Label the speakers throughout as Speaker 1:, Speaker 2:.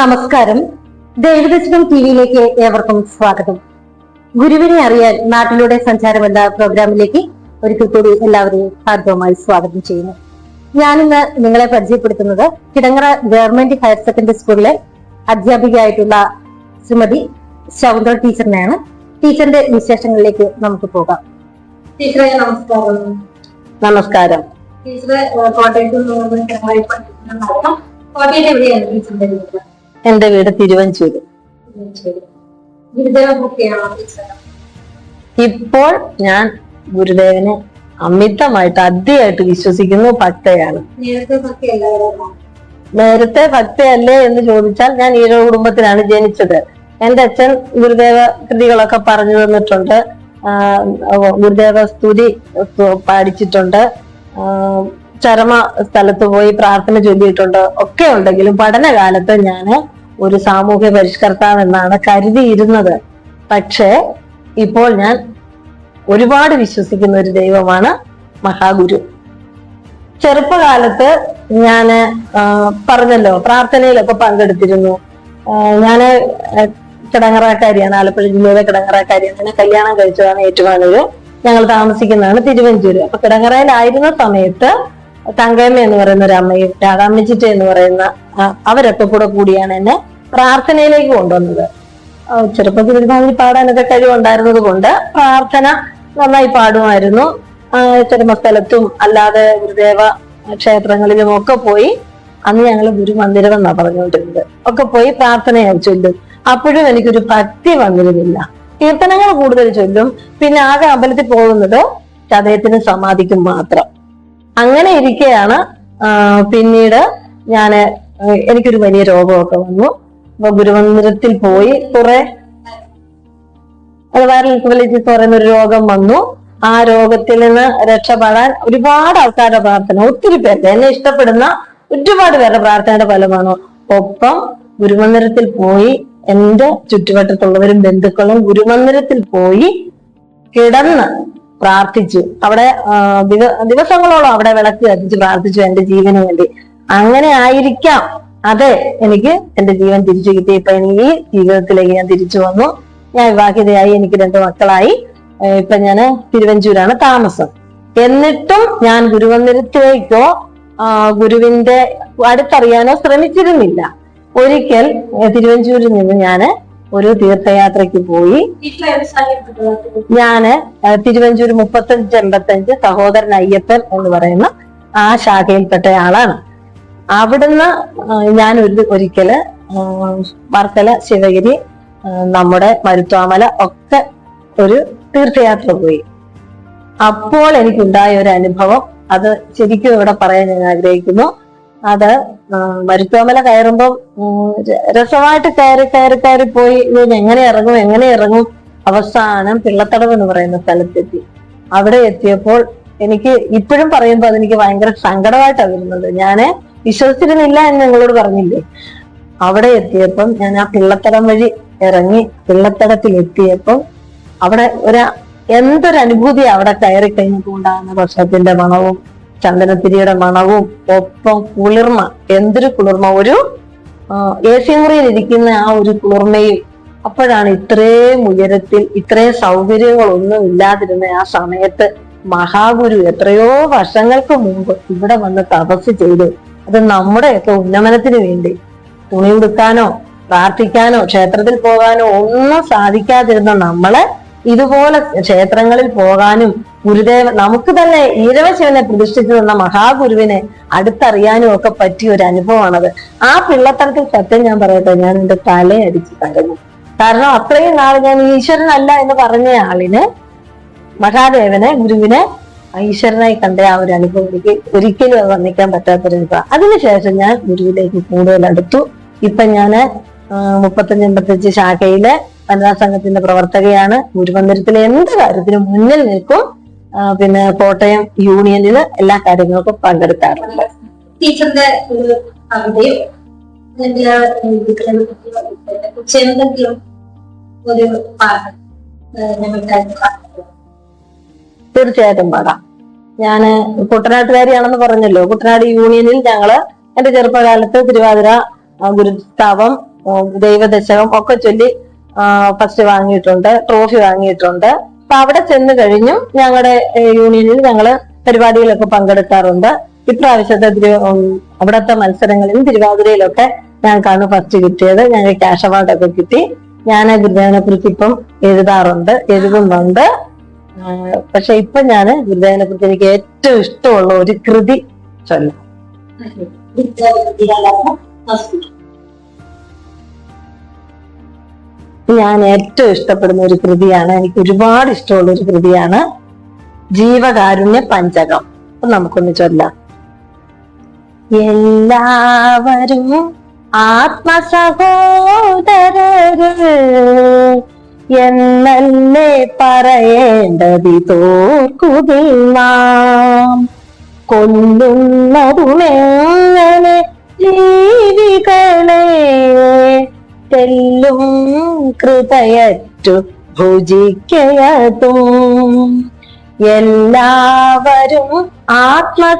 Speaker 1: നമസ്കാരം. ദൈവദർശനം ടി വിയിലേക്ക് ഏവർക്കും സ്വാഗതം. ഗുരുവിനെ അറിയാൻ നാട്ടിലൂടെ സഞ്ചാരം എന്ന പ്രോഗ്രാമിലേക്ക് ഒരിക്കൽ കൂടി എല്ലാവരെയും ഹാർദവമായി സ്വാഗതം ചെയ്യുന്നു. ഞാനിന്ന് നിങ്ങളെ പരിചയപ്പെടുത്തുന്നത് കിടങ്ങറ ഗവൺമെന്റ് ഹയർ സെക്കൻഡറി സ്കൂളിലെ അധ്യാപികയായിട്ടുള്ള ശ്രീമതി ശൗന്ദർ ടീച്ചറിനെയാണ്. ടീച്ചറിന്റെ വിശേഷങ്ങളിലേക്ക് നമുക്ക് പോകാം. ടീച്ചറെ നമസ്കാരം.
Speaker 2: നമസ്കാരം.
Speaker 1: ടീച്ചറെ കോട്ടയത്ത് കോട്ടയത്ത് എവിടെയാണ് ടീച്ചറിന്റെ
Speaker 2: എന്റെ വീട് തിരുവഞ്ചൂര്. ഇപ്പോൾ ഞാൻ ഗുരുദേവനെ അമിതമായിട്ട് അതിയായിട്ട് വിശ്വസിക്കുന്നു ഭക്തയാണ്.
Speaker 1: നേരത്തെ
Speaker 2: ഭക്തയല്ലേ എന്ന് ചോദിച്ചാൽ ഞാൻ ഈഴവ കുടുംബത്തിലാണ് ജനിച്ചത്. എന്റെ അച്ഛൻ ഗുരുദേവ കൃതികളൊക്കെ പറഞ്ഞു തന്നിട്ടുണ്ട്. ഗുരുദേവ സ്തുതി പാടിച്ചിട്ടുണ്ട്. ചരമ സ്ഥലത്ത് പോയി പ്രാർത്ഥന ചൊല്ലിയിട്ടുണ്ട്. ഒക്കെ ഉണ്ടെങ്കിലും പഠനകാലത്ത് ഞാൻ ഒരു സാമൂഹ്യ പരിഷ്കർത്താവ് എന്നാണ് കരുതിയിരുന്നത്. പക്ഷേ ഇപ്പോൾ ഞാൻ ഒരുപാട് വിശ്വസിക്കുന്ന ഒരു ദൈവമാണ് മഹാഗുരു. ചെറുപ്പകാലത്ത് ആ, പറഞ്ഞല്ലോ പ്രാർത്ഥനയിലൊക്കെ പങ്കെടുത്തിരുന്നു. ഞാൻ കിടങ്ങറക്കാരിയാണ് ആലപ്പുഴ ജില്ലയിലെ കിടങ്ങറക്കാരിയാണ്. കല്യാണം കഴിച്ചതാണ് ഏറ്റുമാനൂര്. ഞങ്ങൾ താമസിക്കുന്നതാണ് തിരുവഞ്ചൂര്. അപ്പൊ കിടങ്ങറയിലായിരുന്ന സമയത്ത് തങ്കയമ്മ എന്ന് പറയുന്ന ഒരു അമ്മയും രാധാമ്മച്ചിറ്റ എന്ന് പറയുന്ന അവരൊക്കെ കൂടെ കൂടിയാണ് എന്നെ പ്രാർത്ഥനയിലേക്ക് കൊണ്ടുവന്നത്. ചെറുപ്പത്തിൽ ഒരുമാതിരി പാടാനൊക്കെ കഴിവുണ്ടായിരുന്നത് കൊണ്ട് പ്രാർത്ഥന നന്നായി പാടുമായിരുന്നു. ചരമസ്ഥലത്തും അല്ലാതെ ഗുരുദേവ ക്ഷേത്രങ്ങളിലും ഒക്കെ പോയി അന്ന് ഞങ്ങൾ ഗുരുമന്ദിരം എന്നാ പറഞ്ഞുകൊണ്ടിരുന്നത്. ഒക്കെ പോയി പ്രാർത്ഥനയായി ചൊല്ലും. അപ്പോഴും എനിക്കൊരു ഭക്തി വന്നിരുന്നില്ല. കീർത്തനങ്ങൾ കൂടുതൽ ചൊല്ലും. പിന്നെ ആകെ അമ്പലത്തിൽ പോകുന്നത് ചതയത്തിന് സമാധിക്കും മാത്രം. അങ്ങനെ ഇരിക്കെയാണ് പിന്നീട് ഞാൻ എനിക്കൊരു വലിയ രോഗമൊക്കെ വന്നു. ഗുരുമന്ദിരത്തിൽ പോയി കുറെ വൈറൽ ഇൻഫ്ലുവലൈറ്റിസ് പറയുന്ന ഒരു രോഗം വന്നു. ആ രോഗത്തിൽ നിന്ന് രക്ഷപ്പെടാൻ ഒരുപാട് ആൾക്കാരുടെ പ്രാർത്ഥന ഒത്തിരി പേർക്ക് എന്നെ ഇഷ്ടപ്പെടുന്ന ഒരുപാട് പേരുടെ പ്രാർത്ഥനയുടെ ഫലമാണ്. ഒപ്പം ഗുരുമന്ദിരത്തിൽ പോയി എന്റെ ചുറ്റുവട്ടത്തുള്ളവരും ബന്ധുക്കളും ഗുരുമന്ദിരത്തിൽ പോയി കിടന്ന് പ്രാർത്ഥിച്ചു. അവിടെ ദിവസങ്ങളോളം അവിടെ വിളക്ക് കത്തിച്ച് പ്രാർത്ഥിച്ചു എന്റെ ജീവന് വേണ്ടി. അങ്ങനെ ആയിരിക്കാം. അതെ എനിക്ക് എന്റെ ജീവൻ തിരിച്ചു കിട്ടി. ഇപ്പൊ എനിക്ക് ഈ ജീവിതത്തിലേക്ക് ഞാൻ തിരിച്ചു വന്നു. ഞാൻ വിവാഹിതയായി എനിക്ക് രണ്ട് മക്കളായി. ഇപ്പൊ ഞാൻ തിരുവഞ്ചൂരാണ് താമസം. എന്നിട്ടും ഞാൻ ഗുരുവന്ദിരത്തിലേക്കോ ഗുരുവിന്റെ അടുത്തറിയാനോ ശ്രമിച്ചിരുന്നില്ല. ഒരിക്കൽ തിരുവഞ്ചൂരിൽ നിന്ന് ഞാൻ ഒരു തീർത്ഥയാത്രയ്ക്ക് പോയി. ഞാൻ തിരുവഞ്ചൂർ മുപ്പത്തഞ്ച് എൺപത്തഞ്ച് സഹോദരൻ അയ്യപ്പൻ എന്ന് പറയുന്ന ആ ശാഖയിൽപ്പെട്ട ആളാണ് അവിടുന്ന് ഞാൻ ഒരു ഒരിക്കൽ വർക്കല ശിവഗിരി നമ്മുടെ മരുത്വാമല ഒക്കെ ഒരു തീർത്ഥയാത്ര പോയി. അപ്പോൾ എനിക്കുണ്ടായ ഒരു അനുഭവം അത് ശരിക്കും ഇവിടെ പറയാൻ ഞാൻ ആഗ്രഹിക്കുന്നു. അത് മരുത്വാമല കയറുമ്പോൾ രസമായിട്ട് കയറി കയറി കയറി പോയി ഞാൻ എങ്ങനെ ഇറങ്ങും എങ്ങനെ ഇറങ്ങും അവസാനം പിള്ളത്തടവ് എന്ന് പറയുന്ന സ്ഥലത്തെത്തി. അവിടെ എത്തിയപ്പോൾ എനിക്ക് ഇപ്പോഴും പറയുമ്പോൾ അതെനിക്ക് ഭയങ്കര സങ്കടമായിട്ടാണ് വരുന്നത്. ഞാൻ വിശ്വസിച്ചിരുന്നില്ല എന്ന് നിങ്ങളോട് പറഞ്ഞില്ലേ? അവിടെ എത്തിയപ്പം ഞാൻ ആ പിള്ളത്തടം വഴി ഇറങ്ങി പിള്ളത്തടത്തിൽ എത്തിയപ്പം അവിടെ ഒരു എന്തൊരു അനുഭൂതി അവിടെ കയറി കഴിഞ്ഞപ്പോൾ ഉണ്ടാകുന്ന ഭക്ഷണത്തിന്റെ മണവും ചന്ദനത്തിരിയുടെ മണവും ഒപ്പം കുളിർമ. എന്തൊരു കുളിർമ. ഒരു എ മുറിയിൽ ഇരിക്കുന്ന ആ ഒരു കുളിർമയും അപ്പോഴാണ് ഇത്രയും ഉയരത്തിൽ ഇത്രയും സൗകര്യങ്ങളൊന്നും ഇല്ലാതിരുന്ന ആ സമയത്ത് മഹാഗുരു എത്രയോ വർഷങ്ങൾക്ക് മുമ്പ് ഇവിടെ വന്ന് തപസ് ചെയ്തു. അത് നമ്മുടെയൊക്കെ ഉന്നമനത്തിന് വേണ്ടി. തുണി ഉടുക്കാനോ പ്രാർത്ഥിക്കാനോ ക്ഷേത്രത്തിൽ പോകാനോ ഒന്നും സാധിക്കാതിരുന്ന നമ്മളെ ഇതുപോലെ ക്ഷേത്രങ്ങളിൽ പോകാനും ഗുരുദേവ നമുക്ക് തന്നെ ഈരവശിവനെ പ്രതിഷ്ഠിച്ചു തന്ന മഹാഗുരുവിനെ അടുത്തറിയാനും ഒക്കെ പറ്റിയ ഒരു അനുഭവമാണത്. ആ പിള്ളത്തരത്തിൽ സത്യം ഞാൻ പറയട്ടെ ഞാൻ എന്റെ തലയടിച്ച് കരഞ്ഞു കാരണം അത്രയും നാൾ ഞാൻ ഈശ്വരനല്ല എന്ന് പറഞ്ഞ ആളിന് മഹാദേവനെ ഗുരുവിനെ ഈശ്വരനായി കണ്ട ആ ഒരു അനുഭവം എനിക്ക് ഒരിക്കലും അത് വർണിക്കാൻ പറ്റാത്തൊരു അനുഭവം. അതിനുശേഷം ഞാൻ ഗുരുവിലേക്ക് കൂടുതൽ അടുത്തു. ഇപ്പൊ ഞാൻ മുപ്പത്തഞ്ച് എൺപത്തഞ്ച് ശാഖയിലെ വനിതാ സംഘത്തിന്റെ പ്രവർത്തകയാണ്. ഗുരുമന്ദിരത്തിലെ എന്ത് കാര്യത്തിനും മുന്നിൽ നിൽക്കും. പിന്നെ കോട്ടയം യൂണിയനിൽ എല്ലാ കാര്യങ്ങൾക്കും പങ്കെടുക്കാറുണ്ട്.
Speaker 1: ടീച്ചറിന്റെ ഒരു ഒരു
Speaker 2: തീർച്ചയായിട്ടും പാടാം. ഞാൻ കുട്ടനാട്ടുകാരിയാണെന്ന് പറഞ്ഞല്ലോ. കുട്ടനാട് യൂണിയനിൽ ഞങ്ങൾ എന്റെ ചെറുപ്പകാലത്ത് തിരുവാതിര ആ, ഗുരുസ്താവം ദൈവദശകം ഒക്കെ ചൊല്ലി ഫസ്റ്റ് വാങ്ങിയിട്ടുണ്ട് ട്രോഫി വാങ്ങിയിട്ടുണ്ട്. അപ്പൊ അവിടെ ചെന്ന് കഴിഞ്ഞും ഞങ്ങളുടെ യൂണിയനിൽ ഞങ്ങൾ പരിപാടികളൊക്കെ പങ്കെടുക്കാറുണ്ട്. ഇപ്രാവശ്യത്തെ തിരു അവിടുത്തെ മത്സരങ്ങളിലും തിരുവാതിരയിലൊക്കെ ഞങ്ങൾക്കാണ് ഫസ്റ്റ് കിട്ടിയത്. ഞങ്ങൾക്ക് ക്യാഷ് അവാർഡൊക്കെ കിട്ടി. ഞാൻ ഗുരുദേവനെ കുറിച്ച് ഇപ്പം എഴുതാറുണ്ട് എഴുതുന്നുണ്ട്. പക്ഷെ ഇപ്പൊ ഞാൻ ഗുരുദേവനെ കുറിച്ച് എനിക്ക് ഏറ്റവും ഇഷ്ടമുള്ള ഒരു കൃതി ചൊല്ലാം. ഞാൻ ഏറ്റവും ഇഷ്ടപ്പെടുന്ന ഒരു കൃതിയാണ് എനിക്ക് ഒരുപാട് ഇഷ്ടമുള്ള ഒരു കൃതിയാണ് ജീവകാരുണ്യ പഞ്ചകം. അപ്പൊ നമുക്കൊന്ന് ചൊല്ലാം. എല്ലാവരും ആത്മസഹോദരര് എന്നല്ലേ പറയേണ്ടതി തോർക്കുതിൽ നാം കൊല്ലുന്നതുമെങ്ങനെ ജീവികളെ കൃതയറ്റു ഭുജിക്കയതും? എല്ലാവരും ആത്മസഹോദരര്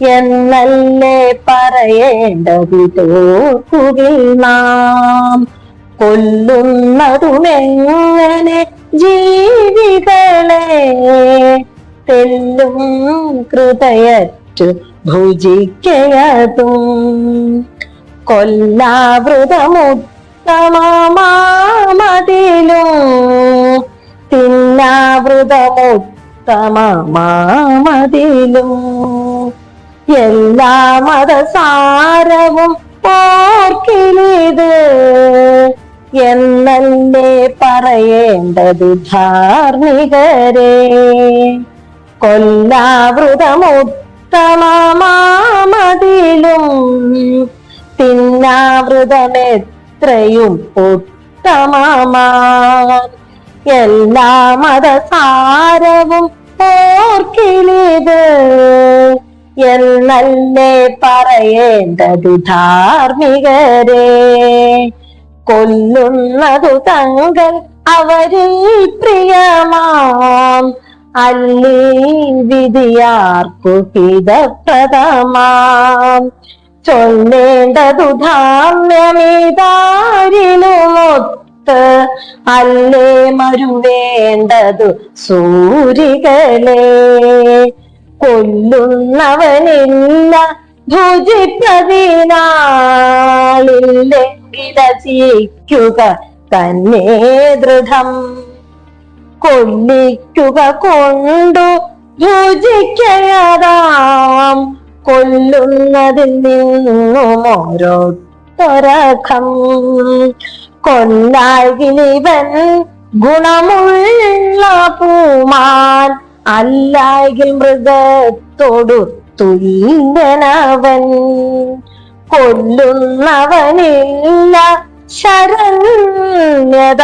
Speaker 2: എന്നല്ലേ പറയേണ്ടത് നാം? കൊല്ലുന്നതുമെങ്ങനെ ജീവികളെ? തെല്ലും കൃതയറ്റു ഭുജിക്കയതും. കൊല്ലാവൃതമുത്തമതിലും തിന്നാവൃതമുത്തമമാമതിലും. എല്ലാ മതസാരവും ഓർക്കിലേത് എന്നല്ലേ പറയേണ്ടത് ധാർമ്മികരെ? കൊല്ലാവൃതമുത്തമമാമതിലും തിന്നാവൃതമെത്രയും ഉത്തമമാ എല്ലാ മതസാരവും ഓർക്കിലിത് എന്നല്ലേ പറയേണ്ടത് ധാർമ്മികരെ. കൊല്ലുന്നതു തങ്ങൾ അവരിൽ പ്രിയമാം. അല്ലേ വിധിയാർക്കു ഹിതപ്രദമാം ചൊല്ലേണ്ടതു ധാമ്യമിതാരിലുമൊത്ത് അല്ലേ മരുവേണ്ടതു സൂരികളെ. കൊല്ലുന്നവനില്ല. ഭുജിപ്പതിനാളില്ലെങ്കിലചിക്കുക തന്നെ ദൃഢം. കൊല്ലിക്കുക കൊണ്ടു ഭുജിക്കയതാം കൊല്ലുന്നതിൽ നിന്നും ഓരോരുത്തരകം കൊല്ലാകിലിവൻ ഗുണമുള്ള പൂമാൻ അല്ലായെങ്കിൽ മൃഗത്തോടു തുല്യനവൻ. കൊല്ലുന്നവനില്ല ശരണ്യത.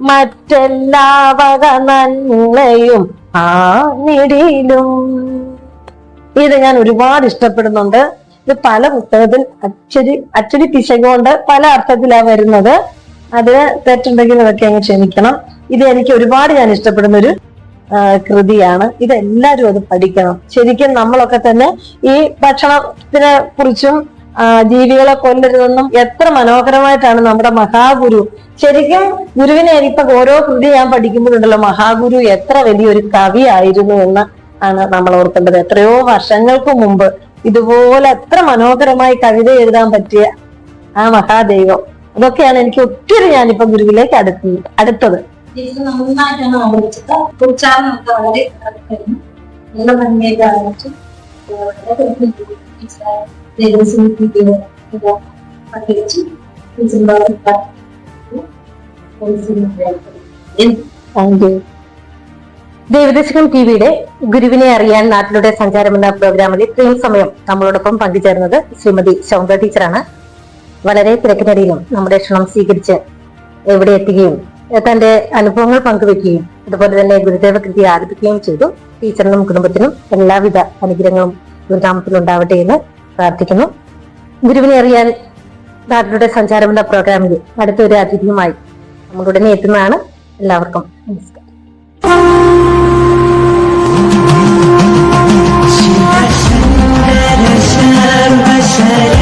Speaker 2: മറ്റെല്ലാ വക നന്മയും ആ നിടയിലും. ഇത് ഞാൻ ഒരുപാട് ഇഷ്ടപ്പെടുന്നുണ്ട്. ഇത് പല പുസ്തകത്തിൽ അച്ചടി അച്ചടി പിശകൊണ്ട് പല അർത്ഥത്തിലാ വരുന്നത്. അത് തെറ്റുണ്ടെങ്കിൽ അതൊക്കെ അങ്ങ് ക്ഷമിക്കണം. ഇത് എനിക്ക് ഒരുപാട് ഞാൻ ഇഷ്ടപ്പെടുന്ന ഒരു കൃതിയാണ്. ഇതെല്ലാരും അത് പഠിക്കണം. ശരിക്കും നമ്മളൊക്കെ തന്നെ ഈ ഭക്ഷണത്തിനെ കുറിച്ചും ജീവികളെ കൊല്ലരുതെന്നും എത്ര മനോഹരമായിട്ടാണ് നമ്മുടെ മഹാഗുരു. ശരിക്കും ഗുരുവിനെ ഇപ്പൊ ഓരോ കൃതി ഞാൻ പഠിക്കുമ്പോഴുണ്ടല്ലോ മഹാഗുരു എത്ര വലിയൊരു കവിയായിരുന്നു എന്ന് ആണ് നമ്മൾ ഓർക്കേണ്ടത്. എത്രയോ വർഷങ്ങൾക്ക് മുമ്പ് ഇതുപോലെ എത്ര മനോഹരമായി കവിത എഴുതാൻ പറ്റിയ ആ മഹാദൈവം. അതൊക്കെയാണ് എനിക്ക് ഒത്തിരി ഞാനിപ്പോ ഗുരുവിലേക്ക് അടുത്തത് അടുത്തത്.
Speaker 1: ഇത് നന്നായിട്ടാണ് അവതരിച്ചത് ഉച്ചാരണമൊക്കെ വളരെ കഴിഞ്ഞു. നല്ല ഭംഗിയായിട്ട് ആരംഭിച്ചു പങ്കെടുച്ചു ദേവദശകം ടിവിയുടെ ഗുരുവിനെ അറിയാൻ നാട്ടിലൂടെ സഞ്ചാരം എന്ന പ്രോഗ്രാമിൽ ഇത്രയും സമയം നമ്മളോടൊപ്പം പങ്കുചേർന്നത് ശ്രീമതി ശൗന്ദ ടീച്ചറാണ് വളരെ തിരക്കിനിടയിലും നമ്മുടെ ക്ഷണം സ്വീകരിച്ച് എവിടെ എത്തുകയും തന്റെ അനുഭവങ്ങൾ പങ്കുവെക്കുകയും അതുപോലെ തന്നെ ഗുരുദേവ കൃതി ആരംഭിക്കുകയും ചെയ്തു. ടീച്ചറിനും കുടുംബത്തിനും എല്ലാവിധ അനുഗ്രഹങ്ങളും ഗുരുനാമത്തിൽ ഉണ്ടാവട്ടെ എന്ന് പ്രാർത്ഥിക്കുന്നു. ഗുരുവിനെ അറിയാൻ നാട്ടിലൂടെ സഞ്ചാരം എന്ന പ്രോഗ്രാമിൽ അടുത്തൊരു അതിഥിയുമായി നമ്മൾ ഉടനെ എത്തുന്നതാണ് എല്ലാവർക്കും നമസ്കാരം. ശരി